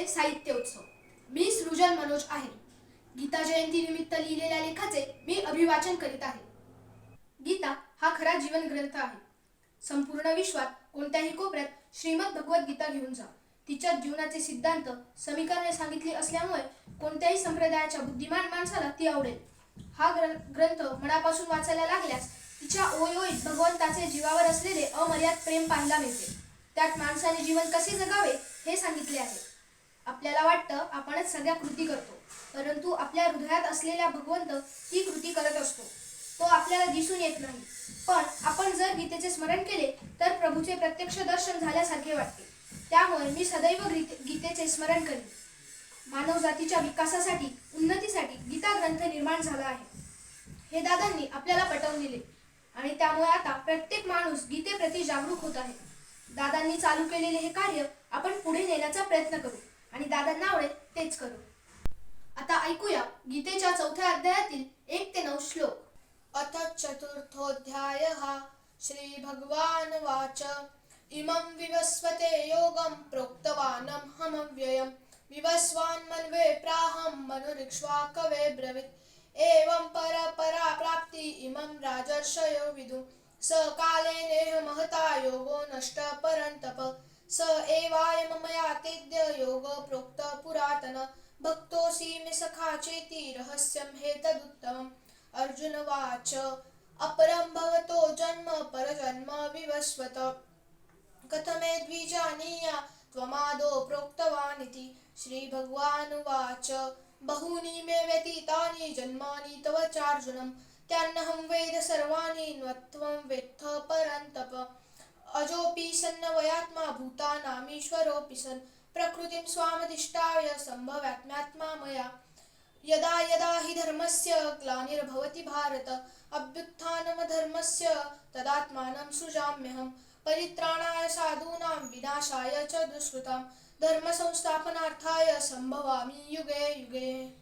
गीतेचे साहित्य उत्सव. मी सृजन मनोज आहे. गीता जयंती निमित्त लिहिलेल्या लेखाचे मी अभिवाचन करीत आहे. गीता हा खरा जीवन ग्रंथ आहे. संपूर्ण विश्वात कोणत्याही कोपऱ्यात श्रीमद भगवद्गीता घेऊन जा. तिच्या जीवनाचे सिद्धांत समीकरणे सांगितली असल्यामुळे कोणत्याही संप्रदायाच्या बुद्धिमान माणसाला ती आवडेल. हा ग्रं ग्रंथ मनापासून वाचायला लागल्यास तिच्या ओयोईत भगवंताचे जीवावर असलेले अमर्याद प्रेम पाहायला मिळते. त्यात माणसाने जीवन कसे जगावे हे सांगितले आहे. आपल्याला वाटतं आपणच सगळ्या कृती करतो. परंतु आपल्या हृदयात असलेला भगवंत ही कृती करत असतो. तो आपल्याला दिसून येत नाही. पण आपण जर गीतेचे स्मरण केले तर प्रभूचे प्रत्यक्ष दर्शन झाल्यासारखे वाटते. त्यामुळे मी सदैव गीतेचे स्मरण करीन. मानव जातीच्या विकासासाठी उन्नतीसाठी गीता ग्रंथ निर्माण झाला आहे. हे दादांनी आपल्याला पटवून दिले. आणि त्यामुळे आता प्रत्येक माणूस गीतेप्रती जागरूक होत आहे. दादांनी चालू केलेले हे कार्य आपण पुढे नेण्याचा प्रयत्न करू. आणि दादांना आवडेल तेच करू. आता ऐकूया गीतेच्या चौथ्या अध्यायातील एक ते नऊ श्लोक. अथ चतुर्थोध्याय हा श्री भगवान वाच. इमं विवस्वते योगं प्रोक्तवानं विवस्वान् मन्वे प्राहं मनुरिक्ष्वा कवे ब्रवीत्. एवं परपरा प्राप्ति इमं राजर्षयो विदु। स कालेनेह महता योगो नष्ट परन्तप। स एवाय मया तेद्य योग प्रोक्त पुरातन। भक्तोऽसि मे सखा चेति रहस्यं हेतदुत्तमम् अर्जुनवाच अपरं भवतो जन्म परजन्म विवस्वत। कथमे द्विजानीया त्वमादो श्रीभगवान् श्रीभगवानुवाच बहूनि मे व्यतीतानि जन्मानि तव चार्जुनं त्यान्नहं वेद सर्वाणि नत्वं वेत्थ परन्तप। अजोऽपि सन्नवयात्मा भूतानामीश्वरोऽपि सन् प्रकृतिं स्वामधिष्ठाय सम्भवात्म्यात्मा मया। यदा यदा हि धर्मस्य ग्लानिर्भवति भारत अभ्युत्थानमधर्मस्य तदात्मानं सृजाम्यहं। परित्राणाय साधूनां विनाशाय च दुष्कृतां। धर्मसंस्थापनार्थाय सम्भवामि युगे युगे।